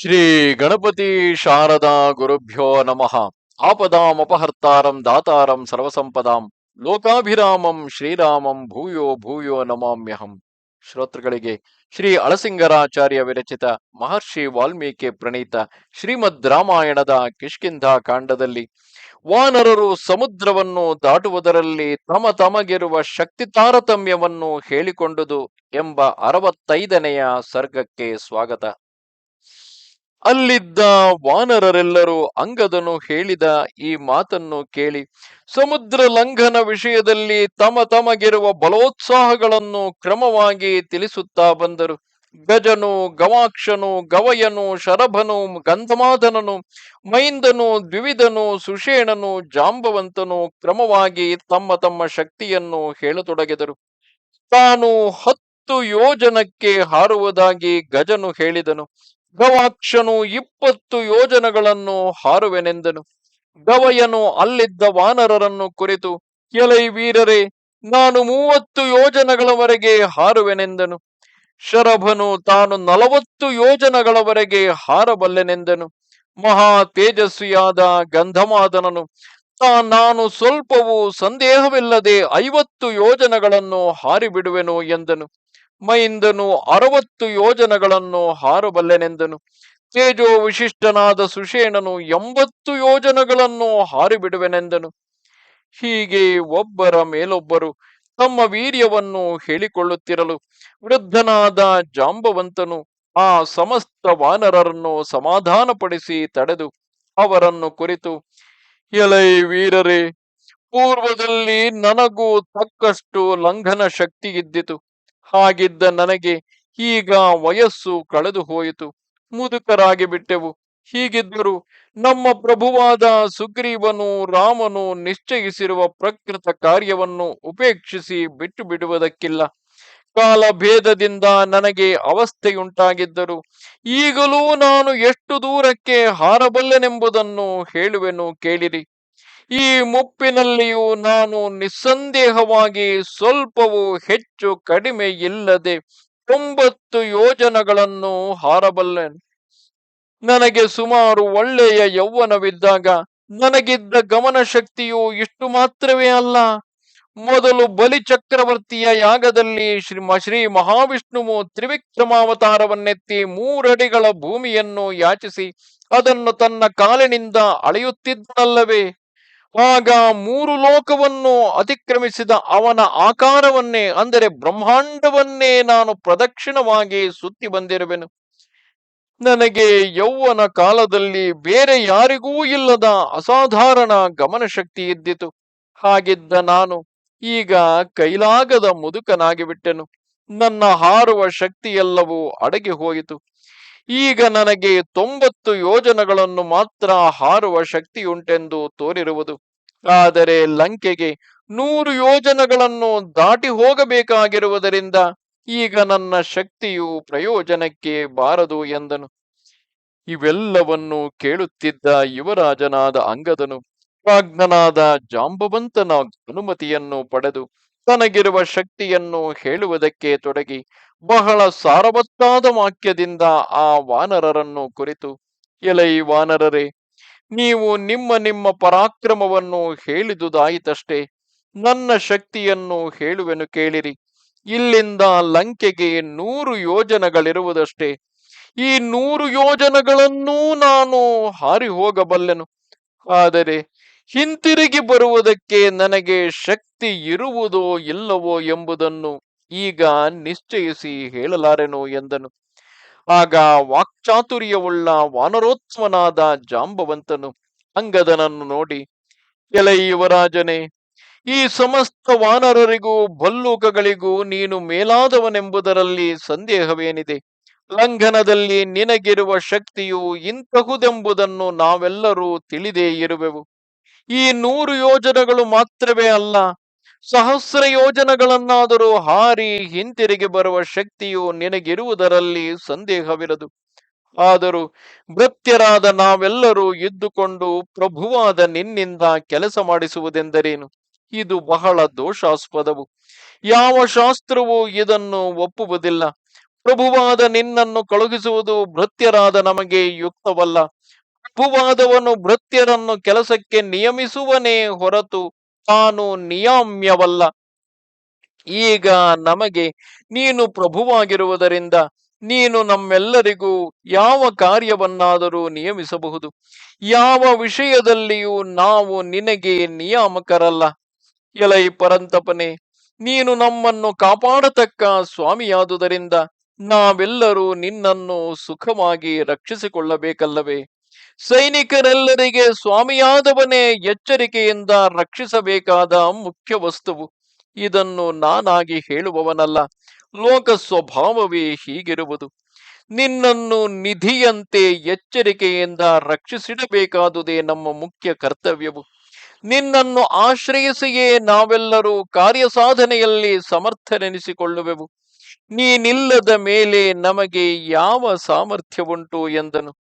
ಶ್ರೀ ಗಣಪತಿ ಶಾರದಾ ಗುರುಭ್ಯೋ ನಮಃ. ಆಪದಾಂ ಅಪಹರ್ತಾರಂ ದಾತಾರಂ ಸರ್ವಸಂಪದಾಂ ಲೋಕಾಭಿರಾಮಂ ಶ್ರೀರಾಮಂ ಭೂಯೋ ಭೂಯೋ ನಮಾಮ್ಯಹಂ. ಶ್ರೋತೃಗಳಿಗೆ ಶ್ರೀ ಅಳಸಿಂಗರಾಚಾರ್ಯ ವಿರಚಿತ ಮಹರ್ಷಿ ವಾಲ್ಮೀಕಿ ಪ್ರಣೀತ ಶ್ರೀಮದ್ ರಾಮಾಯಣದ ಕಿಷ್ಕಿಂಧ ಕಾಂಡದಲ್ಲಿ ವಾನರರು ಸಮುದ್ರವನ್ನು ದಾಟುವುದರಲ್ಲಿ ತಮ ತಮಗಿರುವ ಶಕ್ತಿ ತಾರತಮ್ಯವನ್ನು ಹೇಳಿಕೊಂಡುದು ಎಂಬ ಅರವತ್ತೈದನೆಯ ಸರ್ಗಕ್ಕೆ ಸ್ವಾಗತ. ಅಲ್ಲಿದ್ದ ವಾನರರೆಲ್ಲರೂ ಅಂಗದನು ಹೇಳಿದ ಈ ಮಾತನ್ನು ಕೇಳಿ, ಸಮುದ್ರ ಲಂಘನ ವಿಷಯದಲ್ಲಿ ತಮ ತಮಗಿರುವ ಬಲೋತ್ಸಾಹಗಳನ್ನು ಕ್ರಮವಾಗಿ ತಿಳಿಸುತ್ತಾ ಬಂದರು. ಗಜನು, ಗವಾಕ್ಷನು, ಗವಯನು, ಶರಭನು ಗಂಧಮಾಧನನು ಮೈಂದನು, ದ್ವಿವಿಧನು, ಸುಷೇಣನು, ಜಾಂಬವಂತನು ಕ್ರಮವಾಗಿ ತಮ್ಮ ತಮ್ಮ ಶಕ್ತಿಯನ್ನು ಹೇಳತೊಡಗಿದರು. ತಾನು ಹತ್ತು ಯೋಜನಕ್ಕೆ ಹಾರುವುದಾಗಿ ಗಜನು ಹೇಳಿದನು. ಗವಾಕ್ಷನು ಇಪ್ಪತ್ತು ಯೋಜನಗಳನ್ನು ಹಾರುವೆನೆಂದನು. ಗವಯನು ಅಲ್ಲಿದ್ದ ವಾನರರನ್ನು ಕುರಿತು, ಎಲೈ ವೀರರೇ, ನಾನು ಮೂವತ್ತು ಯೋಜನಗಳವರೆಗೆ ಹಾರುವೆನೆಂದನು. ಶರಭನು ತಾನು ನಲವತ್ತು ಯೋಜನಗಳವರೆಗೆ ಹಾರಬಲ್ಲೆನೆಂದನು. ಮಹಾ ತೇಜಸ್ವಿಯಾದ ಗಂಧಮಾದನನು, ತಾ ನಾನು ಸ್ವಲ್ಪವೂ ಸಂದೇಹವಿಲ್ಲದೆ ಐವತ್ತು ಯೋಜನಗಳನ್ನು ಹಾರಿಬಿಡುವೆನು ಎಂದನು. ಮೈಂದನು ಅರವತ್ತು ಯೋಜನಗಳನ್ನು ಹಾರಬಲ್ಲೆನೆಂದನು. ತೇಜೋ ವಿಶಿಷ್ಟನಾದ ಸುಷೇಣನು ಎಂಬತ್ತು ಯೋಜನಗಳನ್ನು ಹಾರಿಬಿಡುವೆನೆಂದನು. ಹೀಗೆ ಒಬ್ಬರ ಮೇಲೊಬ್ಬರು ತಮ್ಮ ವೀರ್ಯವನ್ನು ಹೇಳಿಕೊಳ್ಳುತ್ತಿರಲು ವೃದ್ಧನಾದ ಜಾಂಬವಂತನು ಆ ಸಮಸ್ತ ವಾನರರನ್ನು ಸಮಾಧಾನಪಡಿಸಿ ತಡೆದು ಅವರನ್ನು ಕುರಿತು, ಎಲೈ ವೀರರೇ, ಪೂರ್ವದಲ್ಲಿ ನನಗೂ ತಕ್ಕಷ್ಟು ಲಂಘನ ಶಕ್ತಿ ಇದ್ದಿತು. ಹಾಗಿದ್ದ ನನಗೆ ಈಗ ವಯಸ್ಸು ಕಳೆದು ಹೋಯಿತು. ಮುದುಕರಾಗಿ ಬಿಟ್ಟೆವು. ಹೀಗಿದ್ದರೂ ನಮ್ಮ ಪ್ರಭುವಾದ ಸುಗ್ರೀವನು ರಾಮನು ನಿಶ್ಚಯಿಸಿರುವ ಪ್ರಕೃತ ಕಾರ್ಯವನ್ನು ಉಪೇಕ್ಷಿಸಿ ಬಿಟ್ಟು ಬಿಡುವುದಕ್ಕಿಲ್ಲ. ಕಾಲ ನನಗೆ ಅವಸ್ಥೆಯುಂಟಾಗಿದ್ದರು. ಈಗಲೂ ನಾನು ಎಷ್ಟು ದೂರಕ್ಕೆ ಹಾರಬಲ್ಲೆನೆಂಬುದನ್ನು ಹೇಳುವೆನು ಕೇಳಿರಿ. ಈ ಮುಪ್ಪಿನಲ್ಲಿಯೂ ನಾನು ನಿಸ್ಸಂದೇಹವಾಗಿ ಸ್ವಲ್ಪವೂ ಹೆಚ್ಚು ಕಡಿಮೆ ಇಲ್ಲದೆ ತೊಂಬತ್ತು ಯೋಜನಗಳನ್ನು ಹಾರಬಲ್ಲೆನು. ನನಗೆ ಸುಮಾರು ಒಳ್ಳೆಯ ಯೌವನವಿದ್ದಾಗ ನನಗಿದ್ದ ಗಮನ ಶಕ್ತಿಯು ಇಷ್ಟು ಮಾತ್ರವೇ ಅಲ್ಲ. ಮೊದಲು ಬಲಿ ಚಕ್ರವರ್ತಿಯ ಯಾಗದಲ್ಲಿ ಶ್ರೀ ಶ್ರೀ ಮಹಾವಿಷ್ಣುವು ತ್ರಿವಿಕ್ರಮಾವತಾರವನ್ನೆತ್ತಿ ಮೂರಡಿಗಳ ಭೂಮಿಯನ್ನು ಯಾಚಿಸಿ ಅದನ್ನು ತನ್ನ ಕಾಲಿನಿಂದ ಅಳೆಯುತ್ತಿದ್ದನಲ್ಲವೇ. ಆಗ ಮೂರು ಲೋಕವನ್ನು ಅತಿಕ್ರಮಿಸಿದ ಅವನ ಆಕಾರವನ್ನೇ, ಅಂದರೆ ಬ್ರಹ್ಮಾಂಡವನ್ನೇ ನಾನು ಪ್ರದಕ್ಷಿಣವಾಗಿ ಸುತ್ತಿ ಬಂದಿರುವೆನು. ನನಗೆ ಯೌವನ ಕಾಲದಲ್ಲಿ ಬೇರೆ ಯಾರಿಗೂ ಇಲ್ಲದ ಅಸಾಧಾರಣ ಗಮನ ಶಕ್ತಿ ಇದ್ದಿತು. ಹಾಗಿದ್ದ ನಾನು ಈಗ ಕೈಲಾಗದ ಮುದುಕನಾಗಿಬಿಟ್ಟೆನು. ನನ್ನ ಹಾರುವ ಶಕ್ತಿಯೆಲ್ಲವೂ ಅಡಗಿ ಹೋಯಿತು ಈಗ ನನಗೆ ತೊಂಬತ್ತು ಯೋಜನಗಳನ್ನು ಮಾತ್ರ ಹಾರುವ ಶಕ್ತಿಯುಂಟೆಂದು ತೋರಿರುವುದು. ಆದರೆ ಲಂಕೆಗೆ ನೂರು ಯೋಜನಗಳನ್ನು ದಾಟಿ ಹೋಗಬೇಕಾಗಿರುವುದರಿಂದ ಈಗ ನನ್ನ ಶಕ್ತಿಯು ಪ್ರಯೋಜನಕ್ಕೆ ಬಾರದು ಎಂದನು. ಇವೆಲ್ಲವನ್ನು ಕೇಳುತ್ತಿದ್ದ ಯುವರಾಜನಾದ ಅಂಗದನು, ಪ್ರಾಜ್ಞನಾದ ಜಾಂಬವಂತನ ಅನುಮತಿಯನ್ನು ಪಡೆದು ತನಗಿರುವ ಶಕ್ತಿಯನ್ನು ಹೇಳುವುದಕ್ಕೆ ತೊಡಗಿ ಬಹಳ ಸಾರವತ್ತಾದ ವಾಕ್ಯದಿಂದ ಆ ವಾನರರನ್ನು ಕುರಿತು, ಎಲೈ ವಾನರರೇ, ನೀವು ನಿಮ್ಮ ನಿಮ್ಮ ಪರಾಕ್ರಮವನ್ನು ಹೇಳಿದುದಾಯಿತಷ್ಟೇ. ನನ್ನ ಶಕ್ತಿಯನ್ನು ಹೇಳುವೆನು ಕೇಳಿರಿ. ಇಲ್ಲಿಂದ ಲಂಕೆಗೆ ನೂರು ಯೋಜನಗಳಿರುವುದಷ್ಟೇ. ಈ ನೂರು ಯೋಜನಗಳನ್ನೂ ನಾನು ಹಾರಿ ಹೋಗಬಲ್ಲೆನು ಆದರೆ ಹಿಂತಿರುಗಿ ಬರುವುದಕ್ಕೆ ನನಗೆ ಶಕ್ತಿ ಇರುವುದೋ ಇಲ್ಲವೋ ಎಂಬುದನ್ನು ಈಗ ನಿಶ್ಚಯಿಸಿ ಹೇಳಲಾರೆನು ಎಂದನು. ಆಗ ವಾಕ್ಚಾತುರ್ಯವುಳ್ಳ ವಾನರೋತ್ಸವನಾದ ಜಾಂಬವಂತನು ಅಂಗದನನ್ನು ನೋಡಿ, ಎಲೈ ಯುವರಾಜನೇ, ಈ ಸಮಸ್ತ ವಾನರರಿಗೂ ಭಲ್ಲೂಕಗಳಿಗೂ ನೀನು ಮೇಲಾದವನೆಂಬುದರಲ್ಲಿ ಸಂದೇಹವೇನಿದೆ? ಲಂಘನದಲ್ಲಿ ನಿನಗಿರುವ ಶಕ್ತಿಯು ಇಂತಹುದೆಂಬುದನ್ನು ನಾವೆಲ್ಲರೂ ತಿಳಿದೇ ಇರುವೆವು. ಈ ನೂರು ಯೋಜನೆಗಳು ಮಾತ್ರವೇ ಅಲ್ಲ, ಸಹಸ್ರ ಯೋಜನೆಗಳನ್ನಾದರೂ ಹಾರಿ ಹಿಂತಿರುಗಿ ಬರುವ ಶಕ್ತಿಯು ನಿನಗಿರುವುದರಲ್ಲಿ ಸಂದೇಹವಿರದು. ಆದರೂ ಭೃತ್ಯರಾದ ನಾವೆಲ್ಲರೂ ಇದ್ದುಕೊಂಡು ಪ್ರಭುವಾದ ನಿನ್ನಿಂದ ಕೆಲಸ ಮಾಡಿಸುವುದೆಂದರೇನು? ಇದು ಬಹಳ ದೋಷಾಸ್ಪದವು. ಯಾವ ಶಾಸ್ತ್ರವೂ ಇದನ್ನು ಒಪ್ಪುವುದಿಲ್ಲ. ಪ್ರಭುವಾದ ನಿನ್ನನ್ನು ಕಳುಹಿಸುವುದು ಭೃತ್ಯರಾದ ನಮಗೆ ಯುಕ್ತವಲ್ಲ. ಪ್ರಭುವಾದವನು ಭೃತ್ಯರನ್ನು ಕೆಲಸಕ್ಕೆ ನಿಯಮಿಸುವನೇ ಹೊರತು ತಾನು ನಿಯಾಮ್ಯವಲ್ಲ. ಈಗ ನಮಗೆ ನೀನು ಪ್ರಭುವಾಗಿರುವುದರಿಂದ ನೀನು ನಮ್ಮೆಲ್ಲರಿಗೂ ಯಾವ ಕಾರ್ಯವನ್ನಾದರೂ ನಿಯಮಿಸಬಹುದು. ಯಾವ ವಿಷಯದಲ್ಲಿಯೂ ನಾವು ನಿನಗೆ ನಿಯಾಮಕರಲ್ಲ. ಎಲೈ ಪರಂತಪನೆ, ನೀನು ನಮ್ಮನ್ನು ಕಾಪಾಡತಕ್ಕ ಸ್ವಾಮಿಯಾದುದರಿಂದ ನಾವೆಲ್ಲರೂ ನಿನ್ನನ್ನು ಸುಖವಾಗಿ ರಕ್ಷಿಸಿಕೊಳ್ಳಬೇಕಲ್ಲವೇ? ಸೈನಿಕರೆಲ್ಲರಿಗೆ ಸ್ವಾಮಿಯಾದವನೇ ಎಚ್ಚರಿಕೆಯಿಂದ ರಕ್ಷಿಸಬೇಕಾದ ಮುಖ್ಯ ವಸ್ತುವು. ಇದನ್ನು ನಾನಾಗಿ ಹೇಳುವವನಲ್ಲ ಲೋಕ ಸ್ವಭಾವವೇ ಹೀಗಿರುವುದು. ನಿನ್ನನ್ನು ನಿಧಿಯಂತೆ ಎಚ್ಚರಿಕೆಯಿಂದ ರಕ್ಷಿಸಿಡಬೇಕಾದುದೇ ನಮ್ಮ ಮುಖ್ಯ ಕರ್ತವ್ಯವು. ನಿನ್ನನ್ನು ಆಶ್ರಯಿಸಿಯೇ ನಾವೆಲ್ಲರೂ ಕಾರ್ಯಸಾಧನೆಯಲ್ಲಿ ಸಮರ್ಥನೆನಿಸಿಕೊಳ್ಳುವೆವು ನೀನಿಲ್ಲದ ಮೇಲೆ ನಮಗೆ ಯಾವ ಸಾಮರ್ಥ್ಯವುಂಟು ಎಂದನು.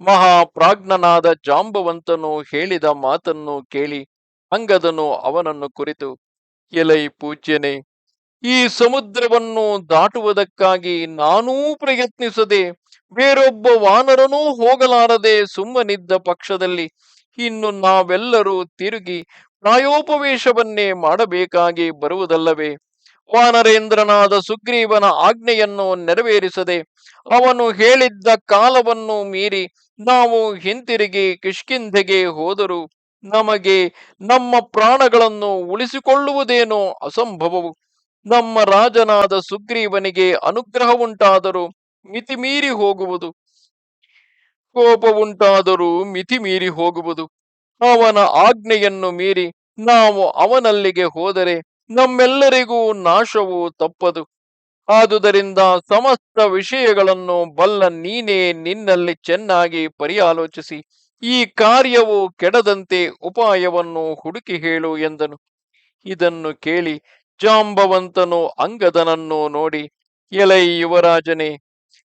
ಮಹಾಪ್ರಾಜ್ಞನಾದ ಜಾಂಬವಂತನು ಹೇಳಿದ ಮಾತನ್ನು ಕೇಳಿ ಅಂಗದನು ಅವನನ್ನು ಕುರಿತು, ಎಲೈ ಪೂಜ್ಯನೆ, ಈ ಸಮುದ್ರವನ್ನು ದಾಟುವುದಕ್ಕಾಗಿ ನಾನೂ ಪ್ರಯತ್ನಿಸದೆ ಬೇರೊಬ್ಬ ವಾನರನೂ ಹೋಗಲಾರದೆ ಸುಮ್ಮನಿದ್ದ ಪಕ್ಷದಲ್ಲಿ ಇನ್ನು ನಾವೆಲ್ಲರೂ ತಿರುಗಿ ಪ್ರಾಯೋಪವೇಶವನ್ನೇ ಮಾಡಬೇಕಾಗಿ ಬರುವುದಲ್ಲವೇ? ವಾನರೇಂದ್ರನಾದ ಸುಗ್ರೀವನ ಆಜ್ಞೆಯನ್ನು ನೆರವೇರಿಸದೆ ಅವನು ಹೇಳಿದ್ದ ಕಾಲವನ್ನು ಮೀರಿ ನಾವು ಹಿಂತಿರುಗಿ ಕಿಷ್ಕಿಂಧೆಗೆ ಹೋದರೂ ನಮಗೆ ನಮ್ಮ ಪ್ರಾಣಗಳನ್ನು ಉಳಿಸಿಕೊಳ್ಳುವುದೇನೋ ಅಸಂಭವವು. ನಮ್ಮ ರಾಜನಾದ ಸುಗ್ರೀವನಿಗೆ ಅನುಗ್ರಹವುಂಟಾದರೂ ಮಿತಿಮೀರಿ ಹೋಗುವುದು. ಕೋಪವುಂಟಾದರೂ ಮಿತಿ ಮೀರಿ ಹೋಗುವುದು. ಅವನ ಆಜ್ಞೆಯನ್ನು ಮೀರಿ ನಾವು ಅವನಲ್ಲಿಗೆ ಹೋದರೆ ನಮ್ಮೆಲ್ಲರಿಗೂ ನಾಶವು ತಪ್ಪದು. ಆದುದರಿಂದ ಸಮಸ್ತ ವಿಷಯಗಳನ್ನು ಬಲ್ಲ ನೀನೇ ನಿನ್ನಲ್ಲಿ ಚೆನ್ನಾಗಿ ಪರಿಯಾಲೋಚಿಸಿ, ಈ ಕಾರ್ಯವು ಕೆಡದಂತೆ ಉಪಾಯವನ್ನು ಹುಡುಕಿ ಹೇಳು ಎಂದನು. ಇದನ್ನು ಕೇಳಿ ಜಾಂಬವಂತನು ಅಂಗದನನ್ನು ನೋಡಿ, ಎಲೈ ಯುವರಾಜನೇ,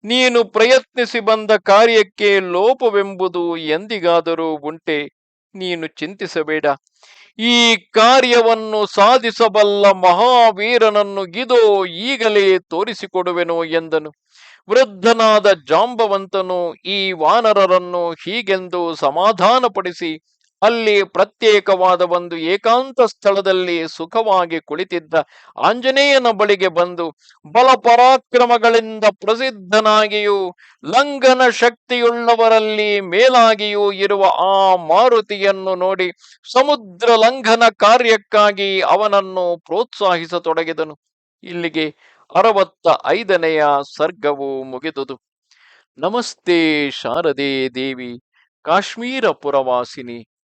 ನೀನು ಪ್ರಯತ್ನಿಸಿ ಬಂದ ಕಾರ್ಯಕ್ಕೆ ಲೋಪವೆಂಬುದು ಎಂದಿಗಾದರೂ ಉಂಟೆ. ನೀನು ಚಿಂತಿಸಬೇಡ. ಈ ಕಾರ್ಯವನ್ನು ಸಾಧಿಸಬಲ್ಲ ಮಹಾವೀರನನ್ನು ಗಿದೋ ಈಗಲೇ ತೋರಿಸಿಕೊಡುವೆನು ಎಂದನು. ವೃದ್ಧನಾದ ಜಾಂಬವಂತನು ಈ ವಾನರರನ್ನು ಹೀಗೆಂದು ಸಮಾಧಾನಪಡಿಸಿ ಅಲ್ಲಿ ಪ್ರತ್ಯೇಕವಾದ ಒಂದು ಏಕಾಂತ ಸ್ಥಳದಲ್ಲಿ ಸುಖವಾಗಿ ಕುಳಿತಿದ್ದ ಆಂಜನೇಯನ ಬಳಿಗೆ ಬಂದು ಬಲ ಪರಾಕ್ರಮಗಳಿಂದ ಪ್ರಸಿದ್ಧನಾಗಿಯೂ ಲಂಘನ ಶಕ್ತಿಯುಳ್ಳವರಲ್ಲಿ ಮೇಲಾಗಿಯೂ ಇರುವ ಆ ಮಾರುತಿಯನ್ನು ನೋಡಿ ಸಮುದ್ರ ಲಂಘನ ಕಾರ್ಯಕ್ಕಾಗಿ ಅವನನ್ನು ಪ್ರೋತ್ಸಾಹಿಸತೊಡಗಿದನು. ಇಲ್ಲಿಗೆ ಅರವತ್ತ ಐದನೆಯ ಸರ್ಗವು ಮುಗಿದುದು. ನಮಸ್ತೆ ಶಾರದೆ ದೇವಿ, ಕಾಶ್ಮೀರ ಪುರವಾಸಿನಿ.